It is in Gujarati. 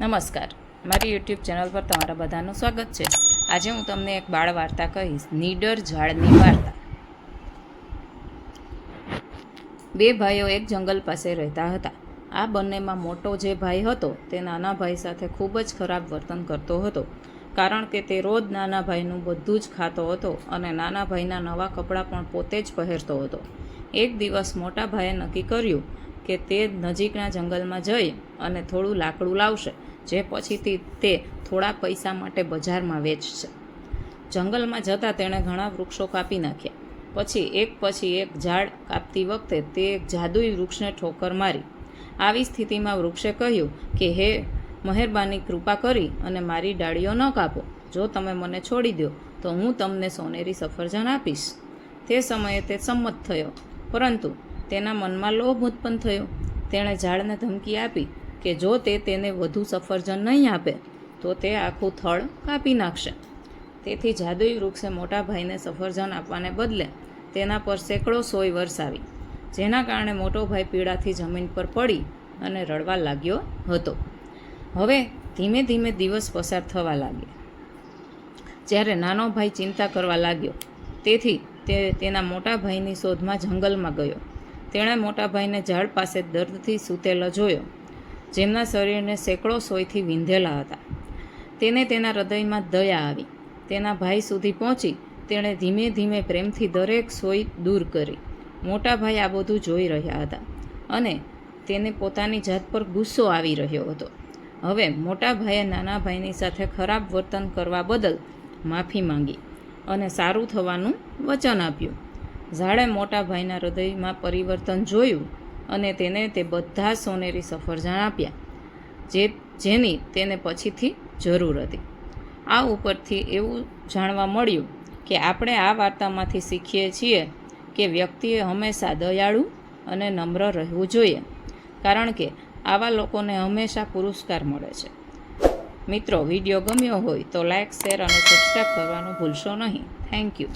નમસ્કાર. મારી યુટ્યુબ ચેનલ પર તમારા બધાનું સ્વાગત છે. આજે હું તમને એક બાળ વાર્તા કહીશ. નીડર ઝાડની વાર્તા. બે ભાઈઓ એક જંગલ પાસે રહેતા હતા. આ બંનેમાં મોટો જે ભાઈ હતો, તે નાના ભાઈ સાથે ખૂબ જ ખરાબ વર્તન કરતો હતો. કારણ કે તે રોજ નાના ભાઈનું બધું જ ખાતો હતો અને નાના ભાઈના નવા કપડાં પણ પોતે જ પહેરતો હતો. એક દિવસ મોટા ભાઈએ નક્કી કર્યું કે તે નજીકના જંગલમાં જઈ અને થોડું લાકડું લાવશે. જે પછીથી તે થોડા પૈસા માટે બજારમાં વેચશે. જંગલમાં જતાં તેણે ઘણા વૃક્ષો કાપી નાખ્યા. પછી એક પછી એક ઝાડ કાપતી વખતે તે એક જાદુઈ વૃક્ષને ઠોકર મારી. આવી સ્થિતિમાં વૃક્ષે કહ્યું કે, હે, મહેરબાની કૃપા કરી અને મારી ડાળીઓ ન કાપો. જો તમે મને છોડી દો, તો હું તમને સોનેરી સફરજન આપીશ. તે સમયે તે સંમત થયો. પરંતુ તેના મનમાં લોભ ઉત્પન્ન થયો. તેણે ઝાડને ધમકી આપી કે જો તે તેને વધુ સફરજન નહીં આપે, તો તે આખું થળ કાપી નાખશે. તેથી જાદુઈ વૃક્ષે મોટા ભાઈને સફરજન આપવાને બદલે તેના પર સેંકડો સોય વરસાવી, જેના કારણે મોટો ભાઈ પીડાથી જમીન પર પડી અને રડવા લાગ્યો હતો. હવે ધીમે ધીમે દિવસ પસાર થવા લાગ્યા. જ્યારે નાનો ભાઈ ચિંતા કરવા લાગ્યો, તેથી તે તેના મોટા ભાઈની શોધમાં જંગલમાં ગયો. તેણે મોટા ભાઈને ઝાડ પાસે દર્દથી સૂતેલો જોયો. જેમના શરીરને સેંકડો સોયથી વિંધેલા હતા. તેને તેના હૃદયમાં દયા આવી. તેના ભાઈ સુધી પહોંચી તેણે ધીમે ધીમે પ્રેમથી દરેક સોય દૂર કરી. મોટા ભાઈ આ બધું જોઈ રહ્યા હતા અને તેને પોતાની જાત પર ગુસ્સો આવી રહ્યો હતો. હવે મોટા ભાઈએ નાના ભાઈની સાથે ખરાબ વર્તન કરવા બદલ માફી માંગી અને સારું થવાનું વચન આપ્યું. ઝાડે મોટા ભાઈના હૃદયમાં પરિવર્તન જોયું અને તેને તે બધા સોનેરી સફરજણ આપ્યા, જે, જેની તેને પછીથી જરૂર હતી. આ ઉપરથી એવું જાણવા મળ્યું કે આપણે આ વાર્તામાંથી શીખીએ છીએ કે વ્યક્તિએ હંમેશા દયાળુ અને નમ્ર રહેવું જોઈએ, કારણ કે આવા લોકોને હંમેશા પુરસ્કાર મળે છે. મિત્રો, વીડિયો ગમ્યો હોય તો લાઇક શેર અને સબસ્ક્રાઈબ કરવાનું ભૂલશો નહીં. Thank you.